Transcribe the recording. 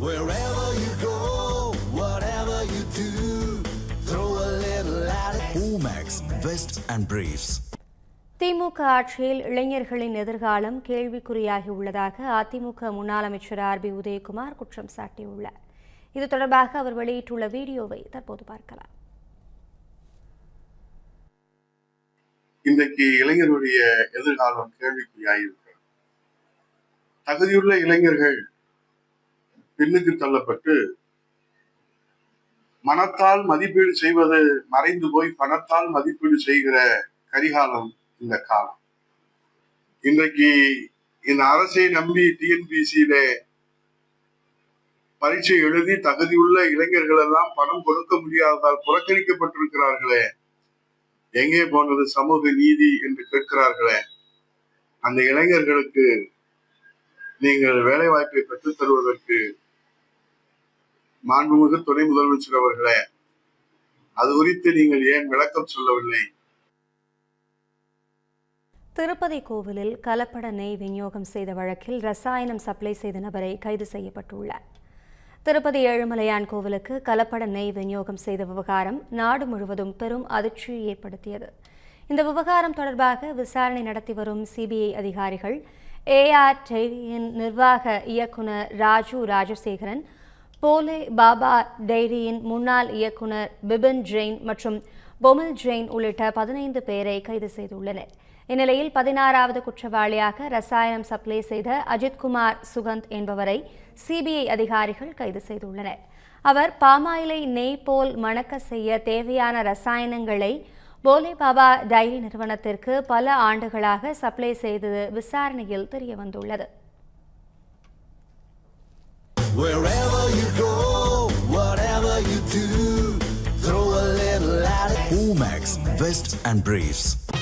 Wherever you go, whatever you do, throw a little at it. Omax, Vest and Briefs. திமுக ஆட்சியில் இளைஞர்களின் எதிர்காலம் கேள்விக்குறியாகி உள்ளதாக அதிமுக முன்னாள் அமைச்சர் ஆர் பி உதயகுமார் குற்றம் சாட்டியுள்ளார் இது தொடர்பாக அவர் வெளியிட்டுள்ள வீடியோவை தற்போது பார்க்கலாம் இன்றைக்கு இளைஞருடைய எதிர்காலம் கேள்விக்குறியாயிருக்கிறது தகுதியுள்ள இளைஞர்கள் பின்னுக்கு தள்ளப்பட்டு மனத்தால் மதிப்பீடு செய்வது மறைந்து போய் பணத்தால் மதிப்பீடு செய்கிற கரிகாலம் இந்த காலம். இன்றைக்கு இந்த அரசை நம்பி டிஎன்பிசியில பரீட்சை எழுதி தகுதியுள்ள இளைஞர்கள் எல்லாம் பணம் கொடுக்க முடியாததால் புறக்கணிக்கப்பட்டிருக்கிறார்களே எங்கே போனது சமூக நீதி என்று கேட்கிறார்களே அந்த இளைஞர்களுக்கு நீங்கள் வேலை வாய்ப்பை பெற்றுத் தருவதற்கு மாண்புமிகு துணை முதலமைச்சர் அவர்களே அது குறித்து நீங்கள் ஏன் விளக்கம் சொல்லவில்லை? திருப்பதி கோவிலில் கலப்பட நெய் விநியோகம் செய்த வழக்கில் ரசாயனம் சப்ளை செய்த நபரை கைது செய்யப்பட்டுள்ளார். திருப்பதி ஏழுமலையான் கோவிலுக்கு கலப்பட நெய் விநியோகம் செய்த விவகாரம் நாடு முழுவதும் பெரும் அதிர்ச்சியை ஏற்படுத்தியது. இந்த விவகாரம் தொடர்பாக விசாரணை நடத்தி வரும் சிபிஐ அதிகாரிகள் ஏஆர் டெய்ரியின் நிர்வாக இயக்குனர் ராஜு ராஜசேகரன் போலே பாபா டைரியின் முன்னாள் இயக்குனர் பிபின் ஜெயின் மற்றும் பொமில் ஜெயின் உள்ளிட்ட பதினைந்து பேரை கைது செய்துள்ளனர். இந்நிலையில் பதினாறாவது குற்றவாளியாக ரசாயனம் சப்ளை செய்த அஜித்குமார் சுகந்த் என்பவரை சிபிஐ அதிகாரிகள் கைது செய்துள்ளனர். அவர் பாமாயிலை நெய் போல் மணக்க செய்ய தேவையான ரசாயனங்களை போலே பாபா டைரி நிறுவனத்திற்கு பல ஆண்டுகளாக சப்ளை செய்தது விசாரணையில் தெரியவந்துள்ளது. bags, vest and briefs.